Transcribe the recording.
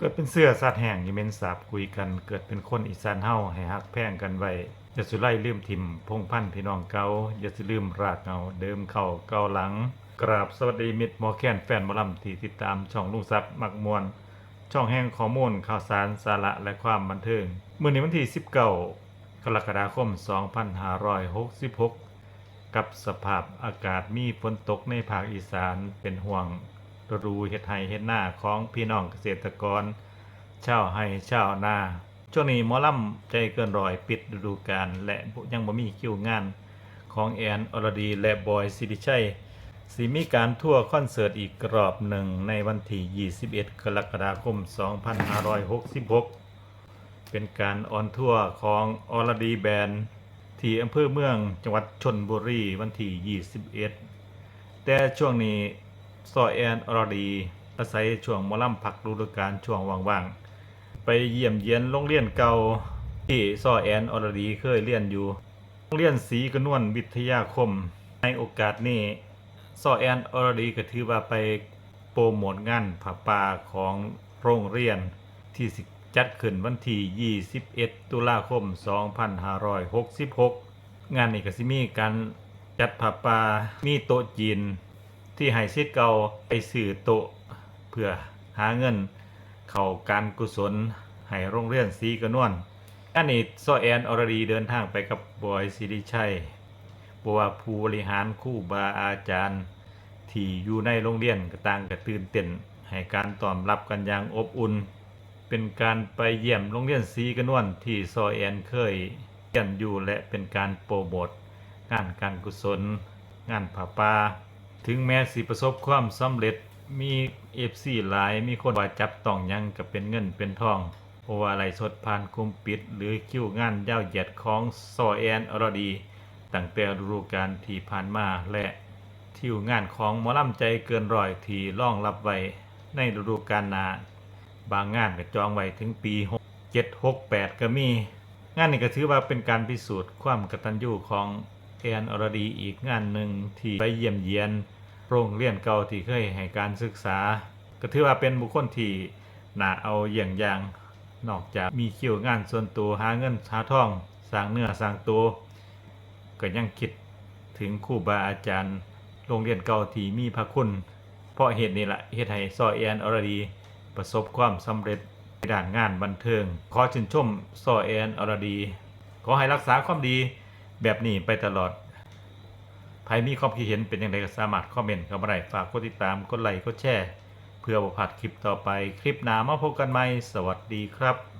เกิดเป็นเสื้อสัตว์แห่งยิเมนสาบคุยกัน เกิดเป็นคนอีสานเฮาให้ฮักแพงกันไว้อย่าสุไล่ลืมทิมพงพันธ์พี่น้องเก่าอย่าสิลืมรากเงาเดิมเข้าเก่าหลัง กราบสวัสดีมิตรหมอแค้นแฟนมอลำที่ติดตามช่องลุงซับมักมวนช่องแห่งข้อมูลข่าวสารสาระและความบันเทิงเมื้อในวันที่19กรกฎาคม 2566 กับสภาพอากาศมีฝนตกในภาคอีสานเป็นห่วง ฤดูเฮ็ดไร่เฮ็ดหน้าของพี่น้องเกษตรกรเช่าวไร่ชาวนาช่วงนี้หมอลำใจเกินร้อยปิดฤดูกาลและยังบ่มีคิวงานของแอนอรดีและบอยสิริชัยสิมีการทัวร์คอนเสิร์ตอีกรอบหนึ่งในวันที่ 21 กรกฎาคม 2566 เป็นการออนทัวร์ของอรดีแบนด์ที่อำเภอเมืองจังหวัดชนบุรีวันที่ 21 แต่ช่วงนี้ ซอแอนอรดีอาศัยช่วงมอลำพักฤดูกาลช่วงว่างๆ ไปเยี่ยมเยียนโรงเรียนเก่าที่ซอแอนอรดีเคยเรียนอยู่ โรงเรียนศรีกระนวลวิทยาคม ในโอกาสนี้ซอแอนอรดีก็ถือว่าไปโปรโมทงานผาป่าของโรงเรียนที่จัดขึ้นวันที่ 21 ตุลาคม 2566 งานนี้ก็สิมีการจัดผาป่ามีโต๊ะจีน ที่ให้ศิษย์เก่าไปซื้อโตเพื่อหาเงิน เข้าการกุศลให้โรงเรียนศรีกระนวลอันนี้ซอแอนอรดีเดินทางไปกับบอยสิริชัยเพราะว่าผู้บริหารคู่บาอาจารย์ ที่อยู่ในโรงเรียนก็ต่างก็ตื่นเต้นให้การต้อนรับกันอย่างอบอุ่น เป็นการไปเยี่ยมโรงเรียนศรีกระนวลที่ซอแอนเคยเรียนอยู่และเป็นการโปรโมทงานการกุศล งานผาป่า ถึงแม้สิประสบความสำเร็จมีเอฟซีหลายมีคนว่าจับต้องยังก็เป็นเงินเป็นทองเพราะว่าไหลสดผ่านกลุ่มปิด หรือคิวงานยาวเหยียดของซอแอนอรดี ตั้งแต่ฤดูกาลที่ผ่านมาและทิวงานของหมอลำใจเกินร้อยที่ร่องรับไว้ในฤดูกาลนา บางงานก็จองไว้ถึงปี 67 68 ก็มี งานนี้ก็ถือว่าเป็นการพิสูจน์ความกตัญญูของ แอนอรดีอีกงานหนึ่งที่ไปเยี่ยมเยียนโรงเรียนเก่าที่เคยให้การศึกษา ก็ถือว่าเป็นบุคคลที่น่าเอาเยี่ยงอย่างนอกจากมีคิวงานส่วนตัวหาเงินหาทองสร้างเนื้อสร้างตัวก็ยังคิดถึงครูบาอาจารย์ โรงเรียนเก่าที่มีพระคุณ เพราะเหตุนี้แหละเฮ็ดให้ซอแอนอรดี ประสบความสำเร็จในด้านงานบันเทิง ขอชื่นชมซอแอนอรดี ขอให้รักษาความดี แบบนี้ไปตลอดใครมีความคิดเห็นเป็นอย่างไรก็สามารถคอมเมนต์เข้ามาได้ฝากกดติดตามกดไลค์กดแชร์ เพื่อบ่พลาดคลิปต่อไปคลิปหน้ามาพบกันใหม่สวัสดีครับ